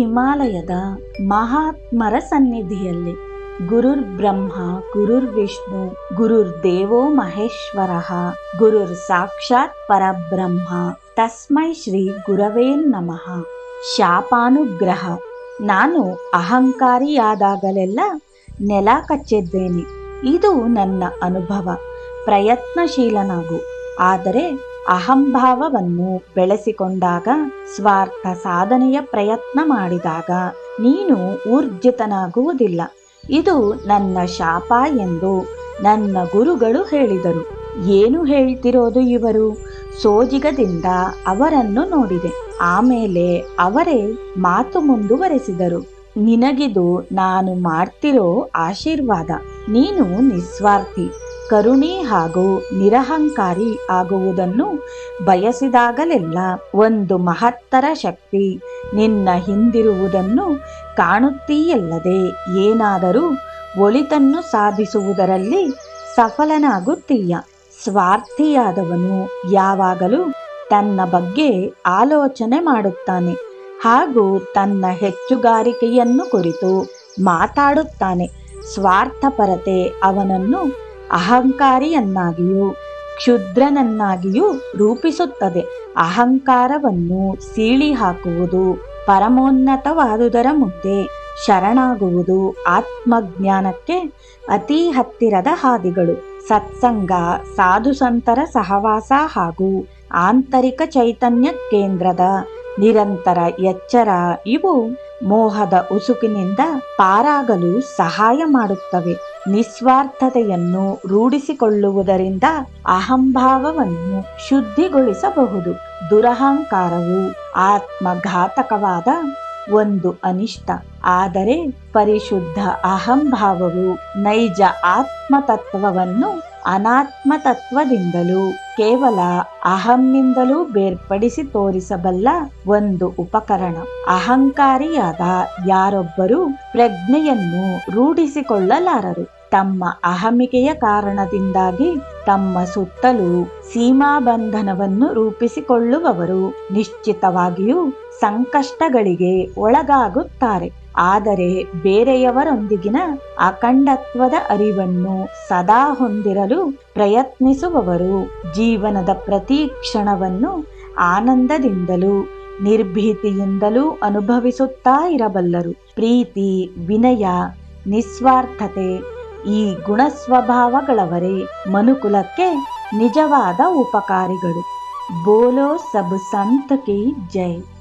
ಹಿಮಾಲಯದ ಮಹಾತ್ಮರ ಸನ್ನಿಧಿಯಲ್ಲಿ ಗುರುರ್ ಬ್ರಹ್ಮ, ಗುರುರ್ ವಿಷ್ಣು, ಗುರುರ್ ದೇವೋ ಮಹೇಶ್ವರ, ಗುರುರ್ ಸಾಕ್ಷಾತ್ ಪರಬ್ರಹ್ಮ, ತಸ್ಮೈ ಶ್ರೀ ಗುರವೇ ನಮಃ. ಶಾಪಾನುಗ್ರಹ. ನಾನು ಅಹಂಕಾರಿಯಾದಾಗಲೆಲ್ಲ ನೆಲ ಕಚ್ಚಿದ್ದೇನೆ. ಇದು ನನ್ನ ಅನುಭವ. ಪ್ರಯತ್ನಶೀಲನಾಗು. ಆದರೆ ಅಹಂಭಾವವನ್ನು ಬೆಳೆಸಿಕೊಂಡಾಗ ಸ್ವಾರ್ಥ ಸಾಧನೆಯ ಪ್ರಯತ್ನ ಮಾಡಿದಾಗ ನೀನು ಊರ್ಜಿತನಾಗುವುದಿಲ್ಲ. ಇದು ನನ್ನ ಶಾಪ ಎಂದು ನನ್ನ ಗುರುಗಳು ಹೇಳಿದರು. ಏನು ಹೇಳ್ತಿರೋದು ಇವರು? ಸೋಜಿಗದಿಂದ ಅವರನ್ನು ನೋಡಿದೆ. ಆಮೇಲೆ ಅವರೇ ಮಾತು ಮುಂದುವರೆಸಿದರು. ನಿನಗಿದು ನಾನು ಮಾಡ್ತಿರೋ ಆಶೀರ್ವಾದ, ನೀನು ನಿಸ್ವಾರ್ಥಿ. ಕರುಣಿ ಹಾಗೂ ನಿರಹಂಕಾರಿ ಆಗುವುದನ್ನು ಬಯಸಿದಾಗಲೆಲ್ಲ ಒಂದು ಮಹತ್ತರ ಶಕ್ತಿ ನಿನ್ನ ಹಿಂದಿರುವುದನ್ನು ಕಾಣುತ್ತೀಯಲ್ಲದೆ ಏನಾದರೂ ಒಳಿತನ್ನು ಸಾಧಿಸುವುದರಲ್ಲಿ ಸಫಲನಾಗುತ್ತೀಯ. ಸ್ವಾರ್ಥಿಯಾದವನು ಯಾವಾಗಲೂ ತನ್ನ ಬಗ್ಗೆ ಆಲೋಚನೆ ಮಾಡುತ್ತಾನೆ ಹಾಗೂ ತನ್ನ ಹೆಚ್ಚುಗಾರಿಕೆಯನ್ನು ಕುರಿತು ಮಾತಾಡುತ್ತಾನೆ. ಸ್ವಾರ್ಥಪರತೆ ಅವನನ್ನು ಅಹಂಕಾರಿಯನ್ನಾಗಿಯೂ, ಕ್ಷುದ್ರನನ್ನಾಗಿಯೂ ರೂಪಿಸುತ್ತದೆ. ಅಹಂಕಾರವನ್ನು ಸೀಳಿ ಹಾಕುವುದು ಪರಮೋನ್ನತವಾದುದರ ಮುಂದೆ ಶರಣಾಗುವುದು ಆತ್ಮಜ್ಞಾನಕ್ಕೆ ಅತಿ ಹತ್ತಿರದ ಹಾದಿಗಳು. ಸತ್ಸಂಗ ಸಾಧು ಸಂತರ ಸಹವಾಸ ಹಾಗೂ ಆಂತರಿಕ ಚೈತನ್ಯ ಕೇಂದ್ರದ ನಿರಂತರ ಎಚ್ಚರ ಇವು ಮೋಹದ ಉಸುಕಿನಿಂದ ಪಾರಾಗಲು ಸಹಾಯ ಮಾಡುತ್ತವೆ. ನಿಸ್ವಾರ್ಥತೆಯನ್ನು ರೂಢಿಸಿಕೊಳ್ಳುವುದರಿಂದ ಅಹಂಭಾವವನ್ನು ಶುದ್ಧಿಗೊಳಿಸಬಹುದು. ದುರಹಂಕಾರವು ಆತ್ಮಘಾತಕವಾದ ಒಂದು ಅನಿಷ್ಟ. ಆದರೆ ಪರಿಶುದ್ಧ ಅಹಂಭಾವವು ನೈಜ ಆತ್ಮತತ್ವವನ್ನು ಅನಾತ್ಮತತ್ವದಿಂದಲೂ ಕೇವಲ ಅಹಂನಿಂದಲೂ ಬೇರ್ಪಡಿಸಿ ತೋರಿಸಬಲ್ಲ ಒಂದು ಉಪಕರಣ. ಅಹಂಕಾರಿಯಾದ ಯಾರೊಬ್ಬರೂ ಪ್ರಜ್ಞೆಯನ್ನು ರೂಢಿಸಿಕೊಳ್ಳಲಾರರು. ತಮ್ಮ ಅಹಮಿಕೆಯ ಕಾರಣದಿಂದಾಗಿ ತಮ್ಮ ಸುತ್ತಲೂ ಸೀಮಾಬಂಧನವನ್ನು ರೂಪಿಸಿಕೊಳ್ಳುವವರು ನಿಶ್ಚಿತವಾಗಿಯೂ ಸಂಕಷ್ಟಗಳಿಗೆ ಒಳಗಾಗುತ್ತಾರೆ. ಆದರೆ ಬೇರೆಯವರೊಂದಿಗಿನ ಅಖಂಡತ್ವದ ಅರಿವನ್ನು ಸದಾ ಹೊಂದಿರಲು ಪ್ರಯತ್ನಿಸುವವರು ಜೀವನದ ಪ್ರತಿ ಕ್ಷಣವನ್ನು ಆನಂದದಿಂದಲೂ ನಿರ್ಭೀತಿಯಿಂದಲೂ ಅನುಭವಿಸುತ್ತಾ ಇರಬಲ್ಲರು. ಪ್ರೀತಿ, ವಿನಯ, ನಿಸ್ವಾರ್ಥತೆ ಈ ಗುಣಸ್ವಭಾವಗಳವರೇ ಮನುಕುಲಕ್ಕೆ ನಿಜವಾದ ಉಪಕಾರಿಗಳು. ಬೋಲೋ ಸಬ್ ಸಂತ ಕಿ ಜೈ.